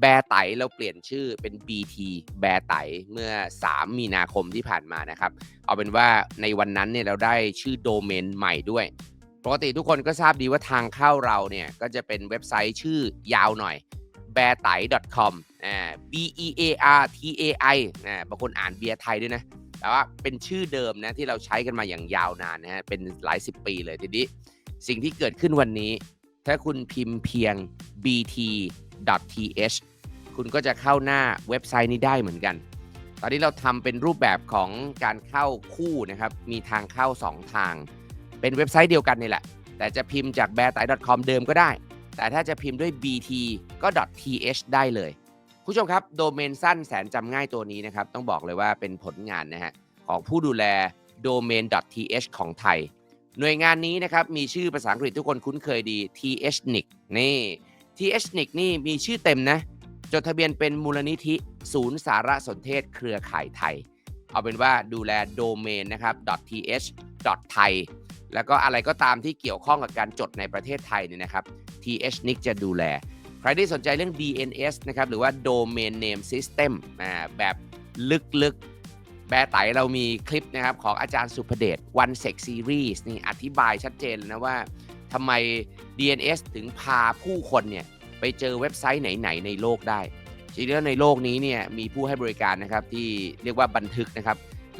แบร์ไตเราเปลี่ยนชื่อเป็น BT แบร์ไตเมื่อ 3 มีนาคมที่ผ่านมานะครับ เอาเป็นว่าในวันนั้นเนี่ยเราได้ชื่อโดเมนใหม่ด้วย ปกติทุกคนก็ทราบดีว่าทางเข้าเราเนี่ย ก็จะเป็นเว็บไซต์ชื่อยาวหน่อย b e a r t a i com อ่า b e a r t a i อ่าบางคนอ่านเบียร์ไทยด้วยนะ แต่ว่าเป็นชื่อเดิมนะที่เราใช้กันมาอย่างยาวนานนะฮะ เป็นหลายสิบปีเลยทีนี้ สิ่งที่เกิดขึ้นวันนี้ ถ้าคุณพิมพ์เพียง bt.th คุณก็จะเข้าหน้าเว็บไซต์นี้ได้เหมือนกัน ตอนนี้เราทำเป็นรูปแบบของการเข้าคู่นะครับ มีทางเข้า 2 ทาง เป็นเว็บไซต์เดียวกันนี่แหละ แต่จะพิมพ์จาก b e a r t a i com เดิมก็ได้ แต่ถ้าจะพิมพ์ด้วย bt ก็ .th ได้เลยผู้ชมครับ โดเมนสั้นแสนจำง่ายตัวนี้นะครับ ต้องบอกเลยว่าเป็นผลงานนะฮะของผู้ดูแล domain.th ของไทย หน่วยงานนี้นะครับ มีชื่อภาษาอังกฤษทุกคนคุ้นเคยดี THNIC นี่ THNIC นี่มีชื่อเต็มนะ จดทะเบียนเป็นมูลนิธิ ศูนย์สารสนเทศเครือข่ายไทย เอาเป็นว่าดูแลโดเมนนะครับ .th .thai แล้วก็อะไรก็ตามที่เกี่ยวข้องกับการจดในประเทศไทยเนี่ยนะครับ THNIC จะดูแล ใครที่สนใจเรื่อง DNS นะครับ หรือว่า Domain Name System แบบลึกๆ แบร์ไตเรามีคลิปนะครับของอาจารย์สุภเดช One Sec Series นี่อธิบายชัดเจนนะว่า ทำไม DNS ถึงพาผู้คนเนี่ยไปเจอเว็บไซต์ไหน ๆ ในโลกได้จริงแล้วในโลกนี้เนี่ยมีผู้ให้บริการนะครับที่เรียกว่าบันทึกนะครับ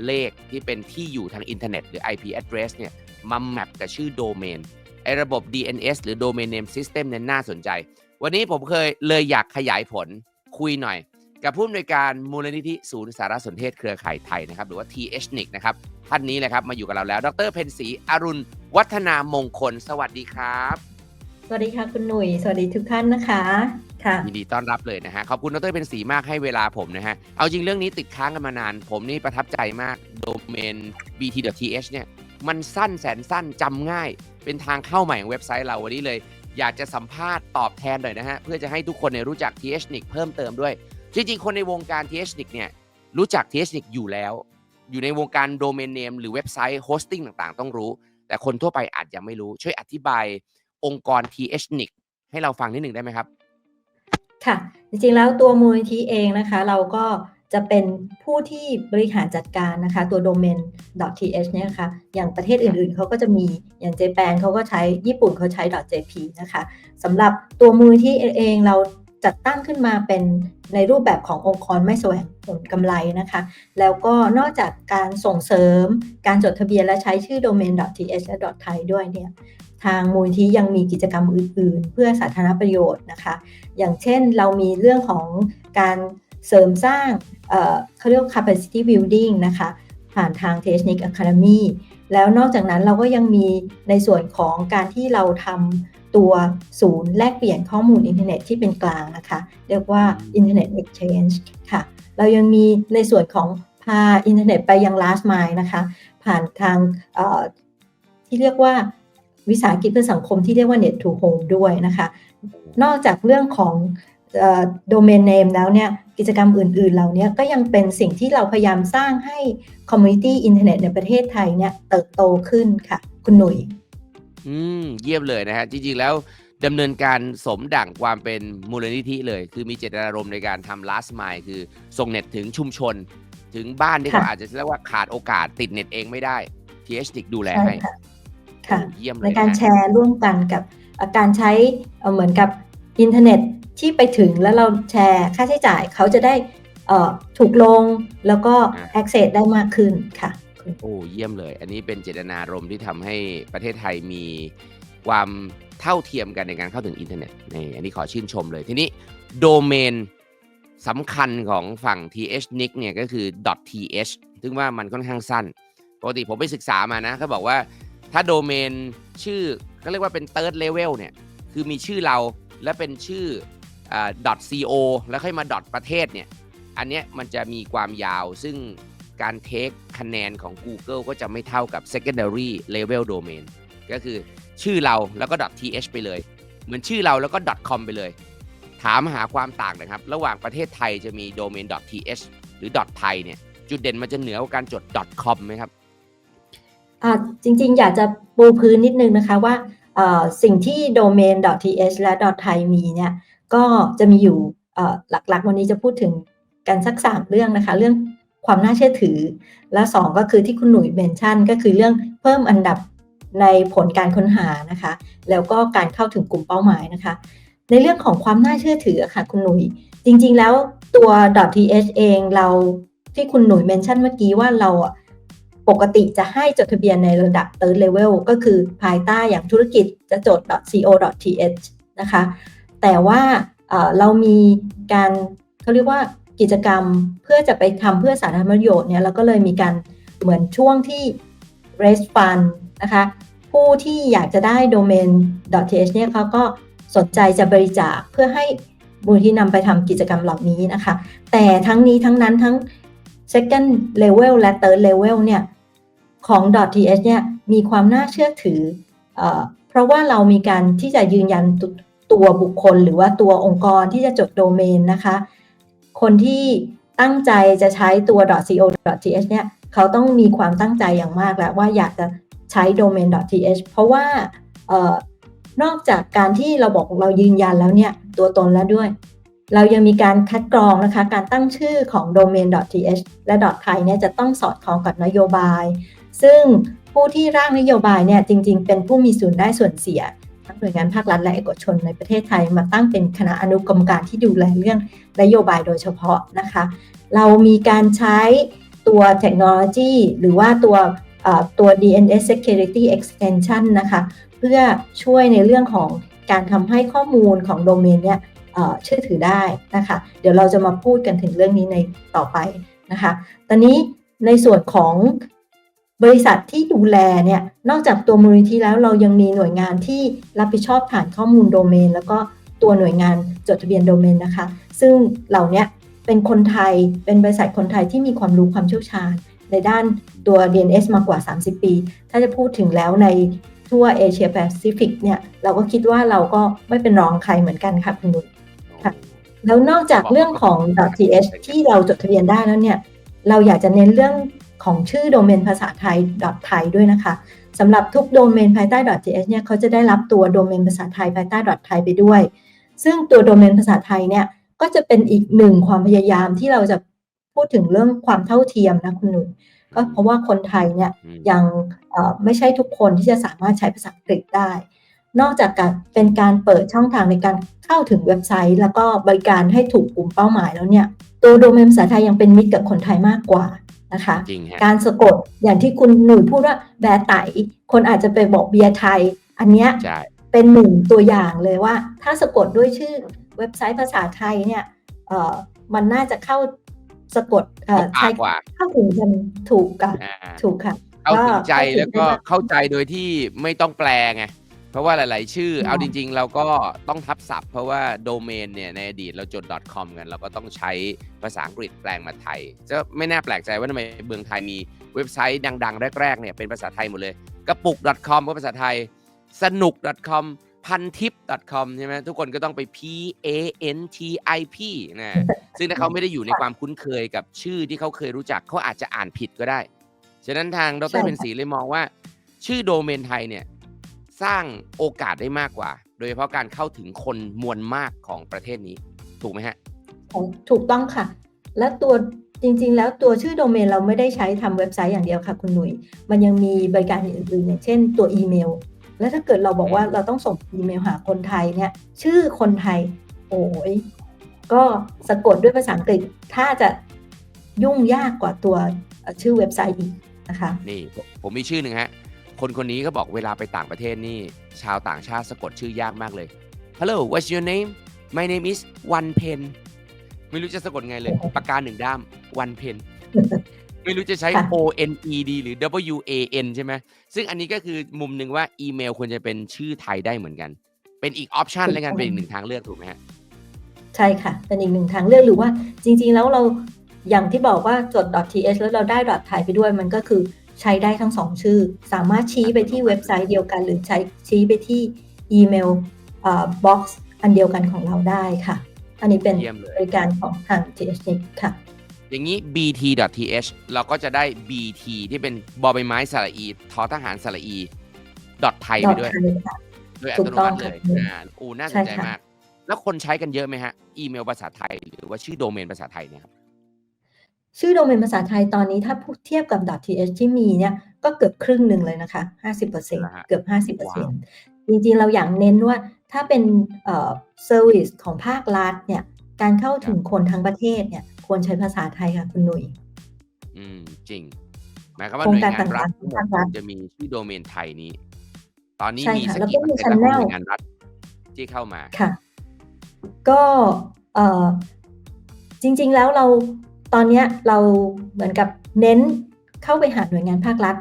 เลขที่เป็นที่อยู่ทางอินเทอร์เน็ตหรือ IP address เนี่ยมาแมปกับชื่อโดเมนไอ้ระบบ DNS หรือ Domain Name System เนี่ยน่าสนใจ วันนี้ผมเคยเลยอยากขยายผลคุยหน่อย กับผู้อำนวยการมูลนิธิศูนย์สารสนเทศเครือข่ายไทยนะครับหรือว่า THNIC นะครับ ท่านนี้เลยครับมาอยู่กับเราแล้ว ดรเพนศรีอรุณวัฒนามงคล สวัสดีครับ สวัสดีค่ะคุณหนุ่ยสวัสดีทุกท่านนะคะค่ะยินดีต้อนรับเลยนะฮะขอบคุณดรเป็นสีมากให้เวลาผมนะฮะเอาจริงเรื่องนี้ติดค้างกันมานาน ผมนี่ประทับใจมากโดเมน bt.th เนี่ยมันสั้นแสนสั้นจำง่าย เป็นทางเข้าใหม่ของเว็บไซต์เราวันนี้เลย อยากจะสัมภาษณ์ตอบแทนหน่อยนะฮะเพื่อจะให้ทุกคนเนี่ยรู้จัก THNIC เพิ่มเติมด้วย จริงๆ คนในวงการ THNIC เนี่ยรู้จัก THNIC อยู่แล้ว อยู่ในวงการโดเมนเนมหรือเว็บไซต์โฮสติ้งต่างๆ ต้องรู้ แต่คนทั่วไปอาจจะไม่รู้ ช่วยอธิบายองค์กร THNIC ให้เราฟังนิดหนึ่งได้ไหมครับ ค่ะ จริงๆแล้วตัวมูลนิธิเองนะคะ เราก็จะเป็นผู้ที่บริหารจัดการนะคะ ตัว domain .th เนี่ยนะคะอย่างประเทศอื่นๆ เขาก็จะมีอย่างเจแปนเขาก็ใช้ญี่ปุ่นเขาใช้ .jp นะคะสำหรับตัวมูลนิธิเองเรา จัดตั้งขึ้นมาเป็นในรูปแบบขององค์กรไม่แสวงผลกำไรนะคะ แล้วก็นอกจากการส่งเสริมการจดทะเบียนและใช้ชื่อ domain .th และ .thai ด้วยเนี่ยทางมูลที่ยังมีกิจกรรมอื่น ๆ เพื่อสาธารณประโยชน์นะคะ อย่างเช่นเรามีเรื่องของการเสริมสร้างเอ่อเขาเรียกว่า capacity building นะคะ ผ่านทาง Technic Academy แล้วนอกจากนั้นเราก็ยังมีในส่วนของการที่เราทำตัวศูนย์แลกเปลี่ยนข้อมูลอินเทอร์เน็ตที่เป็นกลางนะคะ เรียกว่า Internet Exchange ค่ะ เรายังมีในส่วนของพาอินเทอร์เน็ตไปยัง last mile นะคะ ผ่านทางที่เรียกว่าวิสาหกิจเพื่อสังคมที่เรียกว่า Net to Home ด้วยนะคะ นอกจากเรื่องของโดเมนเนมแล้วเนี่ย กิจกรรมอื่นๆ เหล่านี้ก็ยังเป็นสิ่งที่เราพยายามสร้างให้คอมมูนิตี้อินเทอร์เน็ตในประเทศไทยเนี่ยเติบโตขึ้นค่ะ คุณหนุ่ยอืมเยี่ยมเลยนะฮะ จริงๆแล้วดำเนินการสมดั่งความเป็นมูลนิธิเลย คือมีเจตนารมณ์ในการทำ last mile คือส่งเน็ตถึงชุมชน ถึงบ้านที่เขาค่ะอาจจะเรียกว่าขาดโอกาสติดเน็ตเองไม่ได้ THNIC ดูแลใช่ให้ค่ะค่ะโอ้เยี่ยมเลยในการนะฮะแชร์ร่วมกันกับเอ่อการใช้เอ่อเหมือนกับอินเทอร์เน็ต ที่ไปถึงแล้วเราแชร์ค่าใช้จ่ายเขาจะได้เอ่อถูกลงแล้วก็ access ได้มากขึ้นค่ะโอ้เยี่ยมเลย อันนี้เป็นเจตนารมณ์ที่ทำให้ประเทศไทยมีความเท่าเทียมกันในการเข้าถึงอินเทอร์เน็ตนี่อันนี้ขอชื่นชมเลยทีนี้โดเมนสำคัญของฝั่ง THNIC เนี่ยก็คือ .th ซึ่งว่ามันค่อนข้างสั้น ปกติผมไปศึกษามานะเขาบอกว่าถ้าโดเมนชื่อก็เรียกว่าเป็น third level เนี่ย คือมีชื่อเราและเป็นชื่ออ่า .co แล้วค่อยมา ประเทศเนี่ย อันเนี้ยมันจะมีความยาวซึ่งการเทคคะแนนของ Google ก็จะไม่เท่ากับ secondary level domain ก็คือชื่อเราแล้วก็ .th ไปเลย เหมือนชื่อเราแล้วก็ .com ไปเลย ถามหาความต่างนะครับ ระหว่างประเทศไทยจะมี domain .th หรือ .thai เนี่ย จุดเด่นมันจะเหนือกว่าการจด .com ไหมครับอ่าจริงๆ อยากจะปูพื้นนิดนึงนะคะว่าสิ่งที่ domain .th และ .thai มีเนี่ย ก็จะมีอยู่หลักๆ วันนี้จะพูดถึงกันสักสามเรื่องนะคะ เรื่องความน่าเชื่อถือ และสองก็คือที่คุณหนุ่ยเมนชั่น ก็คือเรื่องเพิ่มอันดับในผลการค้นหานะคะ แล้วก็การเข้าถึงกลุ่มเป้าหมายนะคะ ในเรื่องของความน่าเชื่อถือค่ะคุณหนุ่ยจริงๆแล้วตัว .th เองเราที่คุณหนุ่ยเมนชั่นเมื่อกี้ว่าเราปกติจะให้จดทะเบียนในระดับ third level ก็คือภายใต้อย่างธุรกิจจะจด .co.th นะคะ แต่ว่าเรามีการเขาเรียกว่ากิจกรรมเพื่อจะไปทำเพื่อสาธารณประโยชน์เนี่ยเราก็เลยมีการเหมือนช่วงที่ raise fund นะคะผู้ที่อยากจะได้โดเมน .th เนี่ยเขาก็สนใจจะบริจาคเพื่อให้มูลที่นำไปทำกิจกรรมเหล่านี้นะคะ แต่ทั้งนี้ทั้งนั้นทั้ง second level และ third level เนี่ยของ .th เนี่ยมีความน่าเชื่อถือเออเพราะว่าเรามีการที่จะยืนยัน ตัวบุคคลหรือว่าตัวองค์กรที่จะจดโดเมนนะคะ คนที่ตั้งใจจะใช้ตัว .co.th เนี่ยเขาต้องมีความตั้งใจอย่างมากแล้วว่าอยากจะใช้โดเมน .th เพราะว่าออนอกจากการที่เราบอกเรายืนยันแล้วเนี่ยตัวตนแล้วด้วย เรายังมีการคัดกรองนะคะ การตั้งชื่อของ domain .th และ .thai เนี่ยจะต้องสอดคล้องกับนโยบาย ซึ่งผู้ที่ร่างนโยบายเนี่ยจริงๆ เป็นผู้มีส่วนได้ส่วนเสีย ทั้งหน่วยงานภาครัฐและเอกชนในประเทศไทย มาตั้งเป็นคณะอนุกรรมการที่ดูแลเรื่องนโยบายโดยเฉพาะนะคะ เรามีการใช้ตัวเทคโนโลยีหรือว่าตัวตัว DNS Security Extension นะคะ เพื่อช่วยในเรื่องของการทำให้ข้อมูลของโดเมนเนี่ยเชื่อถือได้นะคะ เดี๋ยวเราจะมาพูดกันถึงเรื่องนี้ในต่อไปนะคะ ตอนนี้ในส่วนของ บริษัทที่ดูแลเนี่ยนอกจากตัวมูลนิธิแล้วเรายังมีหน่วยงานที่รับผิดชอบฐานข้อมูลโดเมน แล้วก็ตัวหน่วยงานจดทะเบียนโดเมนนะคะ ซึ่งเหล่านี้เป็นคนไทยเป็นบริษัทคนไทยที่มีความรู้ความเชี่ยวชาญ ในด้านตัว DNS มากกว่า 30 ปี ถ้าจะพูดถึงแล้วในทั่วเอเชียแปซิฟิกเนี่ยเราก็คิดว่าเราก็ไม่เป็นรองใครเหมือนกันค่ะคุณนุชค่ะแล้วนอกจากเรื่องของ .th ที่เราจดทะเบียนได้แล้วเนี่ยเราอยากจะเน้นเรื่อง ของชื่อโดเมนภาษาไทย .thai ด้วยนะคะสำหรับทุกโดเมนภายใต้ .th เนี่ยเขาจะได้รับตัวโดเมนภาษาไทยภายใต้ .thai ไปด้วย ซึ่งตัวโดเมนภาษาไทยเนี่ยก็จะเป็นอีกหนึ่งความพยายามที่เราจะพูดถึงเรื่องความเท่าเทียมนะคุณหนุ่มก็เพราะว่าคนไทยเนี่ยยังไม่ใช่ทุกคนที่จะสามารถใช้ภาษาอังกฤษได้ นอกจากการเป็นการเปิดช่องทางในการเข้าถึงเว็บไซต์ แล้วก็บริการให้ถูกกลุ่มเป้าหมายแล้วเนี่ยตัวโดเมนภาษาไทยยังเป็นมิตรกับคนไทยมากกว่า นะคะจริงฮะการสะกดอย่างที่คุณหนุ่ยพูดว่าแบร์ไตคนอาจจะไปบอกเบียร์ไทย อันเนี้ยใช่เป็นหนึ่งตัวอย่างเลยว่า ถ้าสะกดด้วยชื่อเว็บไซต์ภาษาไทยเนี่ยเอ่อมันน่าจะเข้าสะกดเอ่อปาใช้กกว่าเข้าถึงกันถูกกันอ่าถูกค่ะเข้าถึงใจก็แล้วก็เข้าถึงได้เข้าใจโดยที่ไม่ต้องแปลไง เพราะว่าหลาย ๆ ชื่ออืมเอาจริง ๆ เราก็ต้องทับศัพท์ เพราะว่าโดเมนเนี่ยในอดีตเราจด .com กัน เราก็ต้องใช้ภาษาอังกฤษแปลงมาไทย จะไม่น่าแปลกใจว่าทำไมเมืองไทยมีเว็บไซต์ดัง ๆ แรก ๆ เนี่ยเป็นภาษาไทยหมดเลย กระปุก .com ก็ภาษาไทย สนุก .com พันทิป .com ใช่ไหมทุกคนก็ต้องไป p a n t i p นะซึ่งถ้าเขาไม่ได้อยู่ในความคุ้นเคยกับชื่อที่เขาเคยรู้จักเขาอาจจะอ่านผิดก็ได้ ฉะนั้นทางดใช่รค่ะเป็นศรีเลยมองว่า ชื่อโดเมนไทยเนี่ย สร้างโอกาสได้มากกว่า โดยเฉพาะการเข้าถึงคนมวลมากของประเทศนี้ ถูกไหมฮะถูกต้องค่ะ และตัวจริง ๆ แล้วตัวชื่อโดเมนเราไม่ได้ใช้ทำเว็บไซต์อย่างเดียวค่ะ คุณหนุ่ยมันยังมีบริการอื่นๆอย่างเช่นตัวอีเมล แล้วถ้าเกิดเราบอกว่าเราต้องส่งอีเมลหาคนไทยเนี่ยชื่อคนไทย โอ้ยก็สะกดด้วยภาษาอังกฤษถ้าจะยุ่งยากกว่าตัวเอ่อชื่อเว็บไซต์อีกนะคะนี่ผมผมมีชื่อหนึ่งฮะ คนคนนี้ก็บอกเวลาไปต่างประเทศนี่ชาวต่างชาติสะกดชื่อยากมากเลย Hello what's your name My name is One Pen ไม่รู้จะสะกดไงเลยปากกาหนึ่งด้าม One Pen ไม่รู้จะใช้ค่ะ O N E D หรือ W A N ใช่ไหมซึ่งอันนี้ก็คือมุมหนึ่งว่าอีเมลควรจะเป็นชื่อไทยได้เหมือนกัน เป็นอีกออปชันแล้วกันเป็นอีกหนึ่งทางเลือกถูกไหมฮะใช่ค่ะ เป็นอีกหนึ่งทางเลือกหรือว่าจริง ๆ แล้วเราอย่างที่บอกว่าจด .th แล้วเราได้ .thai ไปด้วยมันก็คือ ใช้ได้ทั้งสองชื่อ สามารถชี้ไปที่เว็บไซต์เดียวกัน หรือใช้ชี้ไปที่อีเมลบ็อกซ์อันเดียวกันของเราได้ค่ะ อันนี้เป็นเยี่ยมเลยบริการของทาง th ค่ะ อย่างนี้ bt.th เราก็จะได้ bt ที่เป็นบอใบไม้สระอีทอทหารสระอี .thai ไปด้วย .thai ค่ะโดยอัถูตกโนต้องมัติเลยค่ะอ่าโอ้น่าสใช่นใจค่ะมาก แล้วคนใช้กันเยอะไหมฮะ อีเมลภาษาไทย หรือว่าชื่อโดเมนภาษาไทยเนี่ยครับ ชื่อโดเมนภาษาไทยตอนนี้ถ้าพูดเทียบกับ .th ที่มีเนี่ยก็เกือบครึ่งหนึ่งเลยนะคะ 50%เหรอฮะเกือบว้าว50%จริงๆ เราอยากเน้นว่าถ้าเป็นเอ่อเซอร์วิสของภาครัฐเนี่ยการเข้าถึงคนทั้งประเทศเนี่ยควรใช้ภาษาไทยค่ะคุณหนุ่ย อืม จริง หมายความว่าโครหงน่วยการงานรัฐต่างๆทั้งหมดภาครัฐจะมีชื่อโดเมนไทยนี้ ตอนนี้ใช่มีค่ะสักแล้วกี่ก็เปอมีร์เซ็นต์แล้วของห channel น่วยงานรัฐที่เข้ามาค่ะ ก็เอ่อจริง ๆ แล้วเรา ตอนเนี้ยเราเหมือนกับเน้นเข้าไปหาหน่วยงานภาครัฐ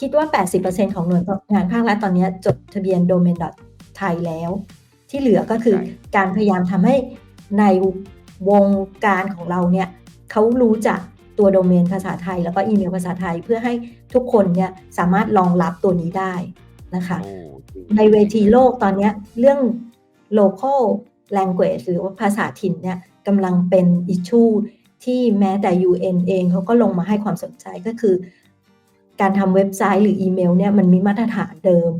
คิดว่า 80%ของหน่วยงานภาครัฐตอนเนี้ยจดทะเบียนโดเมนไทยแล้ว ที่เหลือก็คือใช่การพยายามทำให้ในวงการของเราเนี่ยเขารู้จักตัวโดเมนภาษาไทย แล้วก็อีเมลภาษาไทยเพื่อให้ทุกคนเนี่ยสามารถรองรับตัวนี้ได้นะคะโอ้จริงในเวทีโลกตอนเนี้ยเรื่อง local language หรือว่าภาษาถิ่นเนี่ยกำลังเป็น issue ที่แม้แต่ UN เองเขาก็ลงมาให้ความสนใจก็คือ การทำเว็บไซต์หรืออีเมลเนี่ยมันมีมาตรฐานเดิม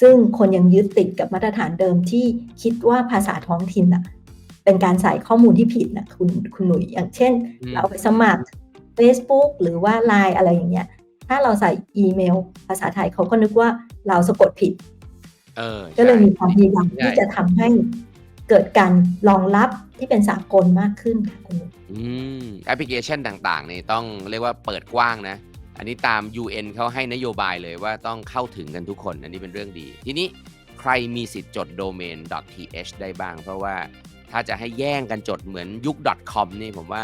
ซึ่งคนยังยึดติดกับมาตรฐานเดิมที่คิดว่าภาษาท้องถิ่นอะเป็นการใส่ข้อมูลที่ผิดนะคุณคุณหนุ่ยอย่างเช่นอืมเราไปสมัคร Facebook หรือว่า Line อะไรอย่างเงี้ย ถ้าเราใส่อีเมล ภาษาไทยเขาก็นึกว่าเราสะกดผิดเออก็เลยใช่มีความพยายามใช่ที่จะทำให้เกิดการรองรับ ที่เป็นสากลมากขึ้นค่ะคุณอืมแอปพลิเคชันต่างๆนี่ต้องเรียกว่าเปิดกว้างนะ อันนี้ตาม UN เขาให้นโยบายเลยว่าต้องเข้าถึงกันทุกคน อันนี้เป็นเรื่องดี ทีนี้ใครมีสิทธิ์จดโดเมน .th ได้บ้าง เพราะว่าถ้าจะให้แย่งกันจดเหมือนยุค .com นี่ผมว่า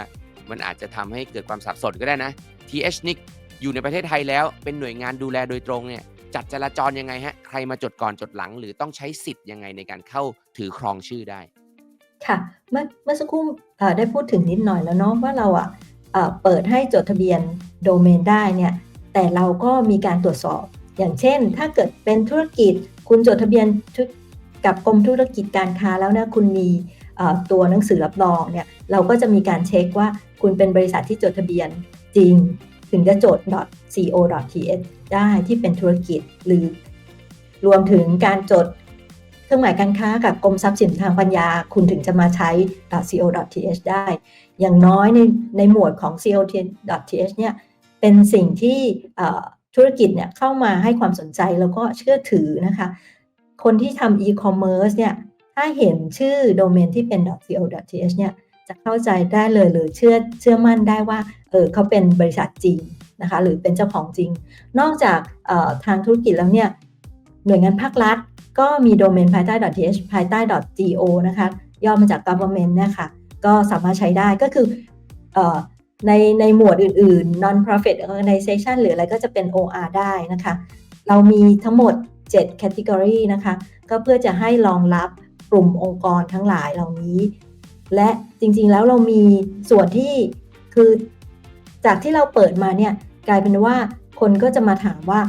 มันอาจจะทำให้เกิดความสับสนก็ได้นะ th นิกอยู่ในประเทศไทยแล้วเป็นหน่วยงานดูแลโดยตรงเนี่ยจัดจราจรยังไงฮะ ใครมาจดก่อนจดหลัง หรือต้องใช้สิทธิ์ยังไงในการเข้าถือครองชื่อได้ ค่ะเมื่อเมื่อสักครู่ได้พูดถึงนิดหน่อยแล้วเนาะว่าเราอะเปิดให้จดทะเบียนโดเมนได้เนี่ยแต่เราก็มีการตรวจสอบ อย่างเช่น ถ้าเกิดเป็นธุรกิจ คุณจดทะเบียนกับกรมธุรกิจการค้าแล้วนะคุณมีตัวหนังสือรับรองเนี่ยเราก็จะมีการเช็คว่าคุณเป็นบริษัทที่จดทะเบียนจริง ถึงจะจด .co.th ได้ที่เป็นธุรกิจหรือรวมถึงการจด เครื่องหมายการค้ากับกรมทรัพย์สินทางปัญญา คุณถึงจะมาใช้ .co.th ได้ อย่างน้อยในในหมวดของ co.th เนี่ยเป็นสิ่งที่ธุรกิจเนี่ยเข้ามาให้ความสนใจแล้วก็เชื่อถือนะคะ คนที่ทำ e-commerce เนี่ยถ้าเห็นชื่อโดเมนที่เป็น .co.th เนี่ยจะเข้าใจได้เลยหรือเชื่อเชื่อมั่นได้ว่าเออเขาเป็นบริษัทจริงนะคะหรือเป็นเจ้าของจริง นอกจากทางธุรกิจแล้วเนี่ยหน่วยงานภาครัฐ ก็มีโดเมนภายใต้ .th ภายใต้ .go นะคะย่อมาจาก government นะคะก็สามารถใช้ได้ก็คือเออในในหมวดอื่นๆ non-profit organization หรืออะไรก็จะเป็น OR ได้นะคะ เรามีทั้งหมด 7 category นะคะ ก็เพื่อจะให้รองรับกลุ่มองค์กรทั้งหลายเหล่านี้ และจริงๆแล้วเรามีส่วนที่คือจากที่เราเปิดมาเนี่ยกลายเป็นว่าคนก็จะมาถามว่า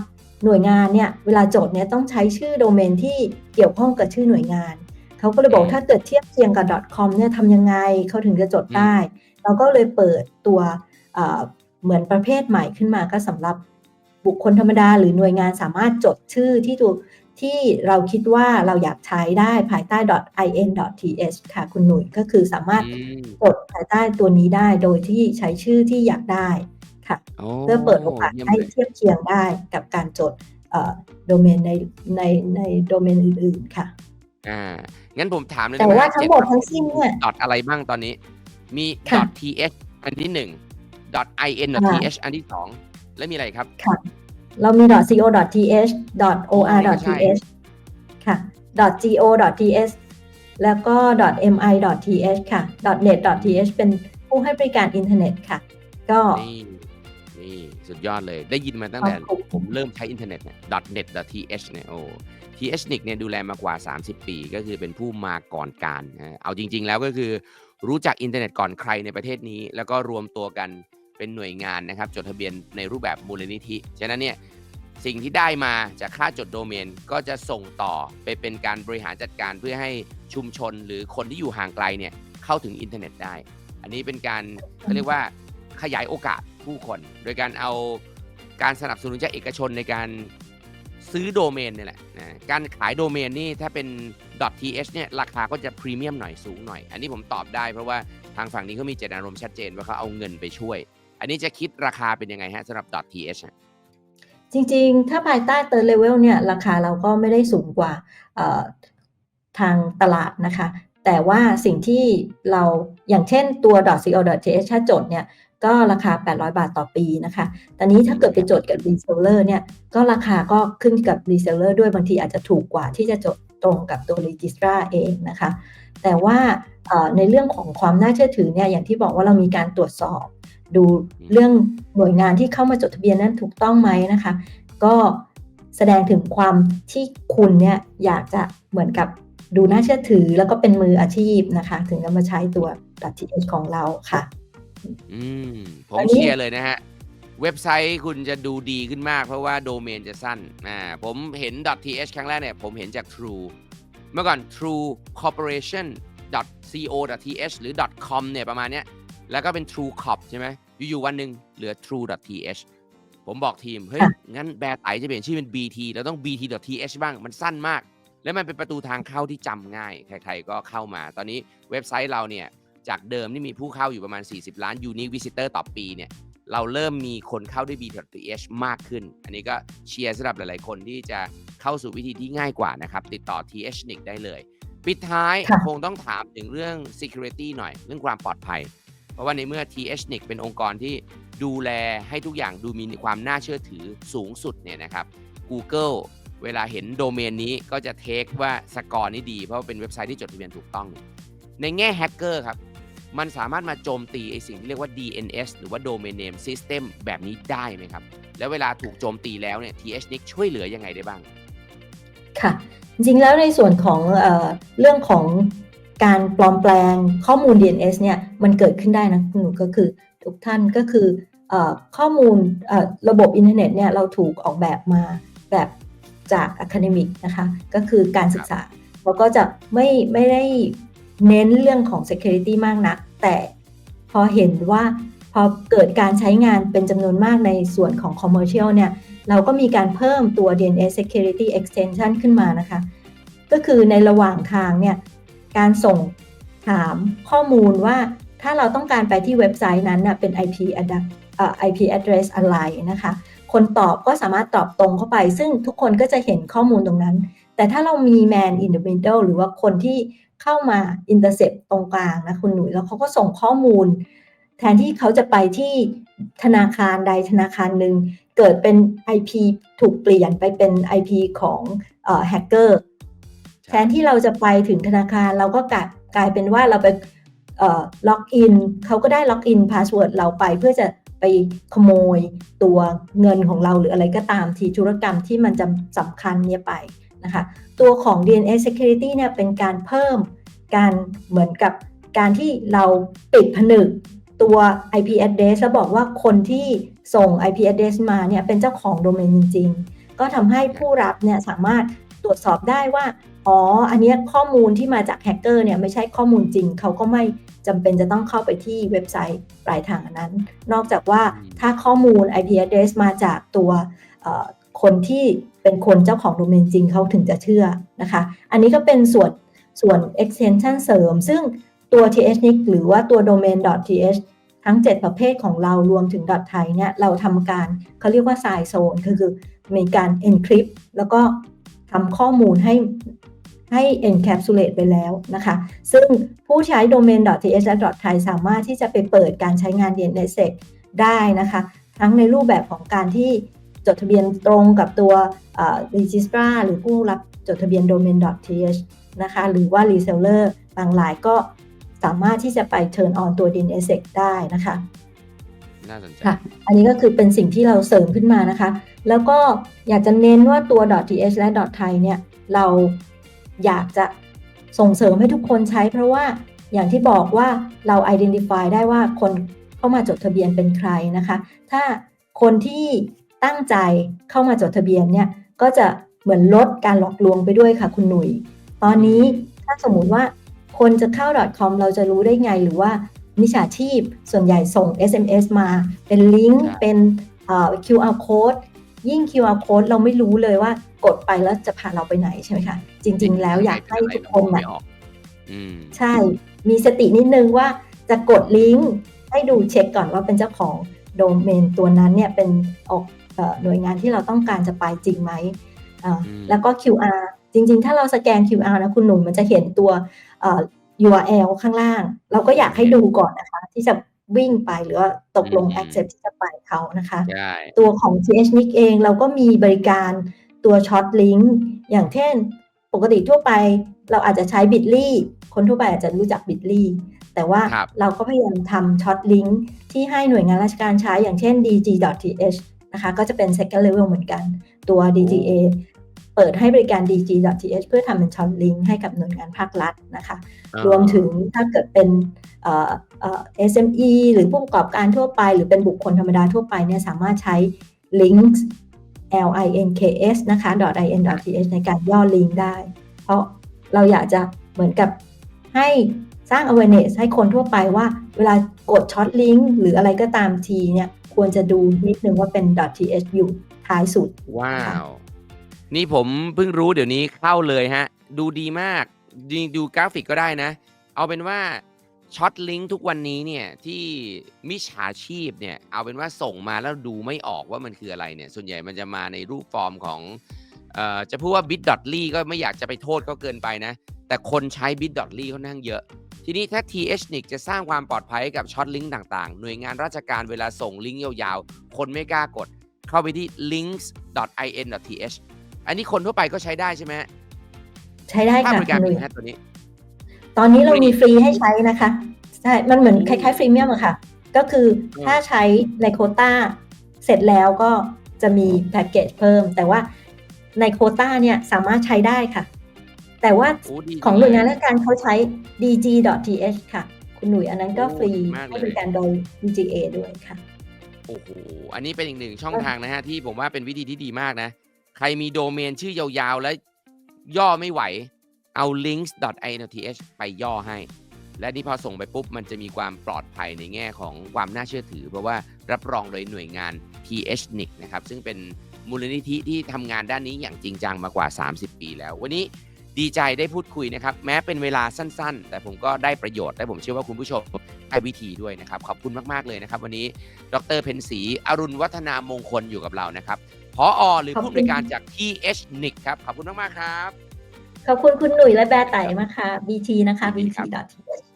หน่วยงานเนี่ยเวลาจดเนี่ยต้องใช้ชื่อโดเมนที่เกี่ยวข้องกับชื่อหน่วยงานเขาก็เลยบอกอืมถ้าเกิดเทียบเคียงกับ .com เนี่ยทำยังไงเขาถึงจะจดได้ เราก็เลยเปิดตัวเอ่อเหมือนประเภทใหม่ขึ้นมาก็สำหรับบุคคลธรรมดาหรือหน่วยงานสามารถจดชื่อที่ถูกที่เราคิดว่าเราอยากใช้ได้ภายใต้ .in.th ค่ะคุณหนุ่ยก็คือสามารถอืมกดภายใต้ตัวนี้ได้โดยที่ใช้ชื่อที่อยากได้ ค่ะโอ้เพื่อเปิดโอกาสเยี่ยมให้เลยเทียบเคียงได้กับการจดโดเมนในในในโดเมนอื่นๆค่ะอ่างั้นผมถามเลยแต่ได้ไหมว่าฮะทั้งหมดทั้งสิ้นเนี่ยดอทอะไรบ้างตอนนี้ มีค่ะ .th อันที่หนึ่ง .in ค่ะ .th อันที่สองแล้วมีอะไรครับค่ะเรามี .co.th .or.th ค่ะ .go.th แล้วก็ .mi.th ค่ะ .net.th เป็นผู้ให้บริการอินเทอร์เน็ตค่ะ ก็ นี่สุดยอดเลยได้ยินมาตั้งแต่ผมเริ่มใช้อินเทอร์เน็ตเนี่ย .net .th เนี่ยโอ้ th นิกเนี่ยดูแลมากว่า 30 ปี ก็คือเป็นผู้มาก่อนการนเอาจริง ๆ แล้วก็คือรู้จักอินเทอร์เน็ตก่อนใครในประเทศนี้ แล้วก็รวมตัวกันเป็นหน่วยงานนะครับ จดทะเบียนในรูปแบบมูลนิธิ ฉะนั้นเนี่ยสิ่งที่ได้มาจากค่าจดโดเมนก็จะส่งต่อไปเป็นการบริหารจัดการเพื่อให้ชุมชนหรือคนที่อยู่ห่างไกลเนี่ยเข้าถึงอินเทอร์เน็ตได้ อันนี้เป็นการเขาเรียกว่า ขยายโอกาสผู้คน โดยการเอาการสนับสนุนจากเอกชนในการซื้อโดเมนเนี่ยแหละนะการขายโดเมนนี่ถ้าเป็น .th เนี่ยราคาก็จะพรีเมียมหน่อยสูงหน่อย อันนี้ผมตอบได้เพราะว่าทางฝั่งนี้เขามีเจตนารมณ์ชัดเจนว่าเขาเอาเงินไปช่วย อันนี้จะคิดราคาเป็นยังไงฮะสำหรับ .th จริงๆ ถ้าภายใต้ third level เนี่ยราคาเราก็ไม่ได้สูงกว่าทางตลาดนะคะ แต่ว่าสิ่งที่เราอย่างเช่นตัว .co.th ถ้าจดเนี่ย ก็ราคา 800 บาทต่อปีนะคะ ตอนนี้ถ้าเกิดไปจดกับ reseller เนี่ย ก็ราคาก็ขึ้นกับ reseller ด้วยบางทีอาจจะถูกกว่าที่จะจดตรงกับตัว registrar เองนะคะ แต่ว่าเอ่อในเรื่องของความน่าเชื่อถือเนี่ยอย่างที่บอกว่าเรามีการตรวจสอบ ดูเรื่องหน่วยงานที่เข้ามาจดทะเบียนนั้นถูกต้องไหมนะคะ ก็แสดงถึงความที่คุณเนี่ยอยากจะเหมือนกับดูน่าเชื่อถือแล้วก็เป็นมืออาชีพนะคะ ถึงจะมาใช้ตัว .th ของเราค่ะ อืม ผมอันนี้ เชียร์เลยนะฮะ เว็บไซต์คุณจะดูดีขึ้นมากเพราะว่าโดเมนจะสั้นอ่าผมเห็น .th ครั้งแรกเนี่ย ผมเห็นจาก True เมื่อก่อน True Corporation co th หรือ com เนี่ยประมาณเนี้ย แล้วก็เป็น True Corp ใช่ไหมอยู่ๆวันหนึ่งเหลือ true th ผมบอกทีม เฮ้ยค่ะงั้นแบร์ไตจะเปลี่ยนชื่อเป็น bt เราต้อง bt th บ้างมันสั้นมาก แล้วมันเป็นประตูทางเข้าที่จำง่าย ใครๆก็เข้ามา ตอนนี้เว็บไซต์เราเนี่ย จากเดิมที่มีผู้เข้าอยู่ประมาณ 40 ล้าน unique visitor ต่อปีเนี่ยเราเริ่มมีคนเข้าด้วย b.th มากขึ้น อันนี้ก็เชียร์สำหรับหลาย ๆ คนที่จะเข้าสู่วิธีที่ง่ายกว่านะครับ ติดต่อ th n i c ได้เลย ปิดท้ายค่ะคงต้องถามถึงเรื่อง security หน่อย เรื่องความปลอดภัย เพราะว่าในเมื่อ th n i c เป็นองค์กรที่ดูแลให้ทุกอย่างดูมีความน่าเชื่อถือสูงสุดเนี่ยนะครับ Google เวลาเห็นโดเมนนี้ก็จะเทคว่าสกอร์นี้ดี เพราะว่าเป็นเว็บไซต์ที่จดทะเบียนถูกต้องเนี่ยในแง่แฮกเกอร์ครับ มันสามารถมาโจมตีไอสิ่งที่เรียกว่า DNS หรือว่า Domain Name System แบบนี้ได้ไหมครับ แล้วเวลาถูกโจมตีแล้วเนี่ย THNIC ช่วยเหลือยังไงได้บ้าง ค่ะ จริงแล้วในส่วนของเออเรื่องของการปลอมแปลงข้อมูล DNS เนี่ยมันเกิดขึ้นได้นะคุณหนูก็คือทุกท่านก็คืออข้อมูลระบบอินเทอร์เน็ตเนี่ยเราถูกออกแบบมาแบบจากอะคาเดมิกนะคะ ก็คือการศึกษาแล้วก็จะไม่ไม่ได้ เน้นเรื่องของ Security มากนัก แต่พอเห็นว่าพอเกิดการใช้งานเป็นจำนวนมากในส่วนของ Commercial เนี่ย เราก็มีการเพิ่มตัว DNS Security Extension ขึ้นมานะคะ ก็คือในระหว่างทางเนี่ย การส่งถามข้อมูลว่าถ้าเราต้องการไปที่เว็บไซต์นั้นเป็น IP address IP address อะไรนะคะ คนตอบก็สามารถตอบตรงเข้าไป ซึ่งทุกคนก็จะเห็นข้อมูลตรงนั้น แต่ถ้าเรามี man in the middle หรือว่าคนที่ เข้ามา intercept ตรงกลางนะคุณหนุ่ยแล้วเขาก็ส่งข้อมูล แทนที่เขาจะไปที่ธนาคารใดธนาคารหนึ่งเกิดเป็น IP ถูกเปลี่ยนไปเป็น IP ของแฮกเกอร์แทนที่เราจะไปถึงธนาคารเราก็กลายกลายเป็นว่าเราไปล็อกอินเขาก็ได้ล็อกอินพาสเวิร์ดเราไปเพื่อจะไปขโมยตัวเงินของเราหรืออะไรก็ตามทีธุรกรรมที่มันจะสำคัญเนี่ยไป นะคะตัวของ DNS Security เนี่ยเป็นการเพิ่มการเหมือนกับการที่เราปิดผนึกตัว IP address แล้วบอกว่าคนที่ส่ง IP address มาเนี่ยเป็นเจ้าของโดเมนจริง ๆ ก็ทำให้ผู้รับเนี่ยสามารถตรวจสอบได้ว่า อ๋อ อันเนี้ยข้อมูลที่มาจากแฮกเกอร์เนี่ยไม่ใช่ข้อมูลจริง เขาก็ไม่จำเป็นจะต้องเข้าไปที่เว็บไซต์ปลายทางอันนั้น นอกจากว่าอืมถ้าข้อมูล IP address มาจากตัวเอ่อ คนที่เป็นคนเจ้าของโดเมนจริงเขาถึงจะเชื่อนะคะ อันนี้ก็เป็นส่วนส่วน extension เสริม ซึ่งตัว THNIC หรือว่าตัว domain.th ทั้ง 7 ประเภทของเรารวมถึง .thai เนี่ยเราทำการเขาเรียกว่า side zone คือคือมีการ encrypt แล้วก็ทำข้อมูลให้ให้ encapsulate ไปแล้วนะคะ ซึ่งผู้ใช้ domain.th และ .thai สามารถที่จะไปเปิดการใช้งาน DNSSEC ได้นะคะ ทั้งในรูปแบบของการที่ จดทะเบียนตรงกับตัวเอ่อ registrar หรือผู้รับจดทะเบียน domain.th นะคะหรือว่า reseller บางรายก็สามารถที่จะไป turn on ตัว DNSSEC ได้นะคะน่าสนใจค่ะอันนี้ก็คือเป็นสิ่งที่เราเสริมขึ้นมานะคะ แล้วก็อยากจะเน้นว่าตัว .th และ .thai เนี่ยเราอยากจะส่งเสริมให้ทุกคนใช้ เพราะว่าอย่างที่บอกว่าเรา identify ได้ว่าคนเข้ามาจดทะเบียนเป็นใครนะคะ ถ้าคนที่ ตั้งใจเข้ามาจดทะเบียนเนี่ยก็จะเหมือนลดการหลอกลวงไปด้วยค่ะคุณหนุ่ยตอนนี้ถ้าสมมุติว่าคนจะเข้า .com เราจะรู้ได้ไงหรือว่ามิจฉาชีพส่วนใหญ่ส่ง SMS มา เป็นลิงก์ใช่เป็นเอ่อ QR code ยิ่ง QR code เราไม่รู้เลยว่ากดไปแล้วจะพาเราไปไหนใช่ไหมคะจริง ๆ แล้วอยากให้ทุกคนไม่นะออกอืมใช่ มีสตินิดนึงว่าจะกดลิงก์ให้ดูเช็คก่อนว่าเป็นเจ้าของโดเมนตัวนั้นเนี่ยเป็นออกเอ่อ หน่วยงานที่เราต้องการจะไปจริงไหมอ่าอืมแล้วก็ QR จริง ๆ ถ้าเราสแกน QR นะคุณหนุ่มมันจะเห็นตัวเอ่อ URL ข้างล่าง เราก็อยากให้ดูก่อนนะคะ ที่จะวิ่งไปหรือว่าตกลงอืม accept ที่จะไปเขานะคะใช่ตัวของ TH n i c เองเราก็มีบริการตัวช็อตลิงก์อย่างเช่น ปกติทั่วไปเราอาจจะใช้ Bitly คนทั่วไปอาจจะรู้จัก Bitly แต่ว่าครับเราก็พยายามทำช็อตลิงก์ที่ให้หน่วยงานราชการใช้อย่างเช่น dg.th นะคะก็จะเป็น second level เหมือนกันตัว DGA เปิดให้บริการ dg.th เพื่อทำเป็นช็อตลิงก์ให้กับหน่วยงานภาครัฐนะคะอ่ารวมถึงถ้าเกิดเป็นเอ่อเอ่อ SME หรือผู้ประกอบการทั่วไป หรือเป็นบุคคลธรรมดาทั่วไปเนี่ยสามารถใช้ links links นะคะ in th ในการย่อลิงก์ได้ เพราะเราอยากจะเหมือนกับให้สร้าง awareness ให้คนทั่วไปว่าเวลากดช็อตลิงก์หรืออะไรก็ตามทีเนี่ย ควรจะดูนิดนึงว่าเป็น .th อยู่ท้ายสุด ว้าว นี่ผมเพิ่งรู้เดี๋ยวนี้เข้าเลยฮะ ดูดีมากดีดูกราฟิกก็ได้นะ เอาเป็นว่าช็อตลิงก์ทุกวันนี้เนี่ยที่มิจฉาชีพเนี่ยเอาเป็นว่าส่งมาแล้วดูไม่ออกว่ามันคืออะไรเนี่ยส่วนใหญ่มันจะมาในรูปฟอร์มของเอ่อจะพูดว่า bit.ly ก็ไม่อยากจะไปโทษก็เกินไปนะ แต่คนใช้ bit.ly เขานั่งเยอะ ทีนี้ถ้า THNIC จะสร้างความปลอดภัยให้กับช็อตลิงก์ต่างๆ หน่วยงานราชการเวลาส่งลิงก์ยาวๆ คนไม่กล้ากด เข้าไปที่ links.in.th อันนี้คนทั่วไปก็ใช้ได้ใช่ไหมฮะใช้ได้ค่าค่ะบริการคุณหเป็นุ่นยไงฮะตัวนี้ ตอนนี้เราไม่มีฟรีให้ใช้นะคะใช่มันเหมือนโอ้คล้ายๆฟรีเมียมอะค่ะ ก็คืออืมถ้าใช้ในโควต้าเสร็จแล้วก็จะมีแพ็กเกจเพิ่ม แต่ว่าในโควต้าเนี่ยสามารถใช้ได้ค่ะ แต่ว่าโอ้ดีของหน่วยงานราชการเขาใช้ dg.th ค่ะ คุณหนุ่ยอันนั้นก็โอ้ฟรีดีมากเลยให้บริการโดย DGA ด้วยค่ะ โอ้โห อันนี้เป็นอีกหนึ่งช่องทางนะฮะ ที่ผมว่าเป็นวิธีที่ดีมากนะ ใครมีโดเมนชื่อยาวๆ แล้วย่อไม่ไหว เอา links.inoth ไปย่อให้ และนี่พอส่งไปปุ๊บ มันจะมีความปลอดภัยในแง่ของความน่าเชื่อถือ เพราะว่ารับรองโดยหน่วยงาน THNIC นะครับ ซึ่งเป็นมูลนิธิที่ทำงานด้านนี้อย่างจริงจังมากว่า 30 ปีแล้ว วันนี้ ดีใจได้พูดคุยนะครับ แม้เป็นเวลาสั้นๆ แต่ผมก็ได้ประโยชน์และผมเชื่อว่าคุณผู้ชมได้วิธีด้วยนะครับ ขอบคุณมากๆเลยนะครับ วันนี้ดรเพนศรีอรุณวัฒนามงคลอยู่กับเรานะครับพออหรือขอบคุณผู้บริการจาก THNIC ครับ ขอบคุณมากๆครับ ขอบคุณคุณหนุ่ยและแบร์ไต่มากค่ะ BT นะคะยินดีครับ BT.th